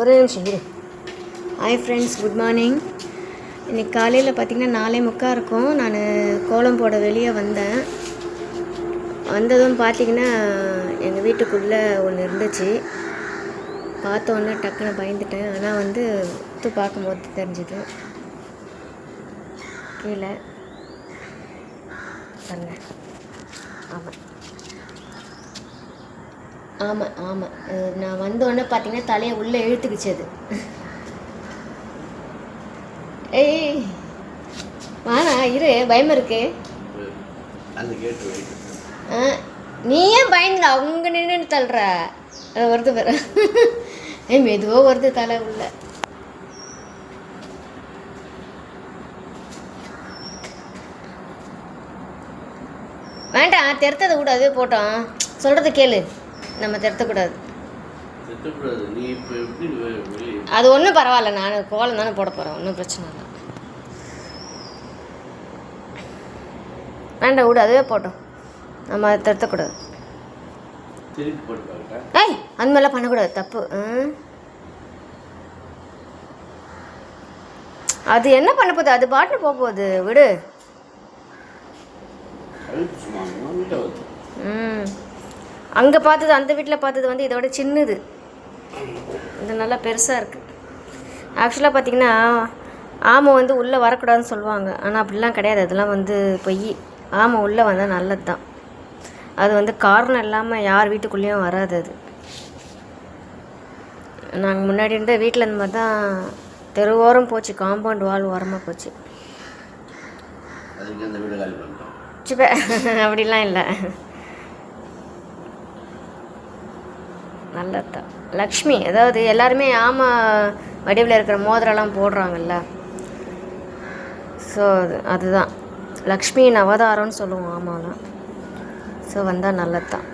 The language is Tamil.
ஒரே நிமிஷம் இரு. ஹாய் ஃப்ரெண்ட்ஸ் குட் மார்னிங் இன்றைக்கி காலையில் பார்த்திங்கன்னா நாலே முக்கால் இருக்கும். நான் கோலம் போட வெளியே வந்தேன். வந்ததும் பார்த்தீங்கன்னா எங்கள் வீட்டுக்குள்ளே ஒன்று இருந்துச்சு. பார்த்த உடனே டக்குன்னு பயந்துட்டேன். ஆனால் வந்து ஒத்து பார்க்கும்போது தெரிஞ்சுது. கீழே. பாருங்க ஆமாம் ஆமாம் ஆமாம் நான் வந்த உடனே பார்த்தீங்கன்னா தலையை உள்ளே இழுத்துக்குச்சு அது. ஏய் வாணா இரு பயமா இருக்கு. ஆ, நீ ஏன் பயந்துட? அவங்க நின்று தள்ளுற. வருது பாரு. ஏய் மெதுவாக வருது தலை உள்ள. வேண்டாம் தெருத்ததை அதுவே போட்டோம். சொல்கிறத கேளு. நம்ம தெருத்தக்கூடாது. அது ஒன்றும் பரவாயில்ல. நான் கோலம் தானே போட போகிறேன் ஒன்றும் பிரச்சனை இல்லை. வேண்டாம் விடு. அதுவே போட்டோம். நம்ம அதை திருத்தக்கூடாது. ஏய் அந்த மாதிரிலாம் பண்ணக்கூடாது. தப்பு? அது என்ன பண்ண போகுது? அது பாட்டுன்னு போக போகுது. விடு. ம். அங்கே பார்த்தது அந்த வீட்டில் பார்த்தது வந்து இதோட சின்னது. இது நல்லா பெருசாக இருக்குது ஆக்சுவலாக பார்த்தீங்கன்னா ஆமை வந்து உள்ளே வரக்கூடாதுன்னு சொல்லுவாங்க. ஆனால் அப்படிலாம் கிடையாது. அதெல்லாம் வந்து பொய். ஆமை உள்ளே வந்தால் நல்லது தான் அது வந்து காரணம் இல்லாமல் யார் வீட்டுக்குள்ளேயும் வராது அது. நாங்கள் முன்னாடி இருந்த வீட்டில் இந்த மாதிரி தான் தெருவோரம் போச்சு. காம்பவுண்ட் வால் ஓரமாக போச்சு. அப்படிலாம் இல்லை. நல்லதுதான். லக்ஷ்மி அதாவது எல்லாருமே ஆமா வடிவில் இருக்கிற மோதிரம்லாம் போடுறாங்கல்ல. ஸோ அது அதுதான். லக்ஷ்மியின் அவதாரம்னு சொல்லுவோம் ஆமாலாம். ஸோ வந்தால் நல்லது தான்